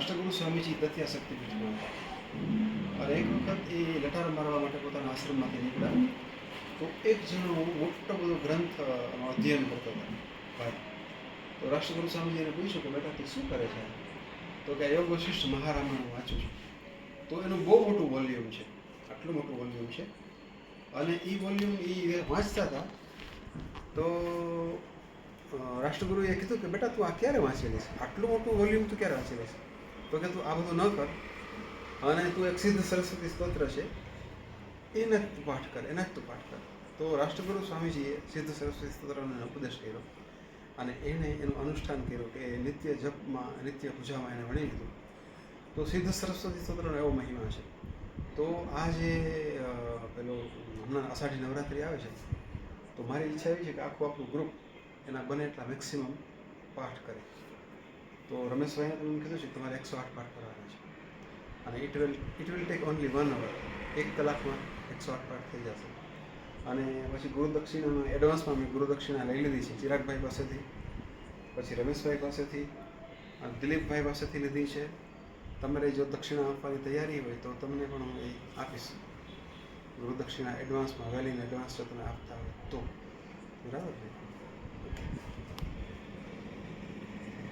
રાષ્ટ્રગુરુ સ્વામીજી દત્યા શક્તિપીઠમાં હતા અને એક વખત એ લટાર મારવા માટે પોતાના આશ્રમમાંથી નીકળ્યા. તો એક જણો મોટો બધો ગ્રંથ અધ્યયન કરતો હતો. ભાઈ, તો રાષ્ટ્રગુરુ સ્વામીજીને પૂછ્યું કે, બેટા, તે શું કરે છે? તો કે, યોગ વશિષ્ઠ મહારામાયણ હું વાંચું છું. તો એનું બહુ મોટું વોલ્યુમ છે. આટલું મોટું વોલ્યુમ છે. અને એ વોલ્યુમ એ વાંચતા હતા. તો રાષ્ટ્રગુરુએ કીધું કે, બેટા, તું આ ક્યારે વાંચી છે? આટલું મોટું વોલ્યુમ તું ક્યારે વાંચી લઈશ તો કે તું આ બધું ન કર. અને તું એક સિદ્ધ સરસ્વતી સ્તોત્ર છે, એને જ તું પાઠ કર, એના જ તું પાઠ કર. તો રાષ્ટ્રગુરુ સ્વામીજીએ સિદ્ધ સરસ્વતી સ્તોત્રનો ઉપદેશ કર્યો. અને એણે એનું અનુષ્ઠાન કર્યું કે નિત્ય જપમાં, નિત્ય પૂજામાં એને વણી લીધું. તો સિદ્ધ સરસ્વતી સ્તોત્રનો એવો મહિમા છે. તો આ જે પેલો હમણાં અષાઢી નવરાત્રિ આવે છે, તો મારી ઈચ્છા એવી છે કે આખું આપણું ગ્રુપ એના બને એટલા મેક્સિમમ પાઠ કરે. તો રમેશભાઈને તમે એમ કીધું છે તમારે એકસો આઠ પાઠ કરવાના છે. અને it will it will take only one hour એક કલાકમાં એકસો આઠ પાઠ થઈ જશે. અને પછી ગુરુ એડવાન્સમાં મેં ગુરુદક્ષિણા લઈ લીધી છે, ચિરાગભાઈ પાસેથી, પછી રમેશભાઈ પાસેથી, અને દિલીપભાઈ પાસેથી લીધી છે. તમારે જો દક્ષિણા આપવાની તૈયારી હોય તો તમને પણ હું એ આપીશ. ગુરુદક્ષિણા એડવાન્સમાં વેલીને એડવાન્સ જો તમે આપતા હોય તો. બરાબર ને?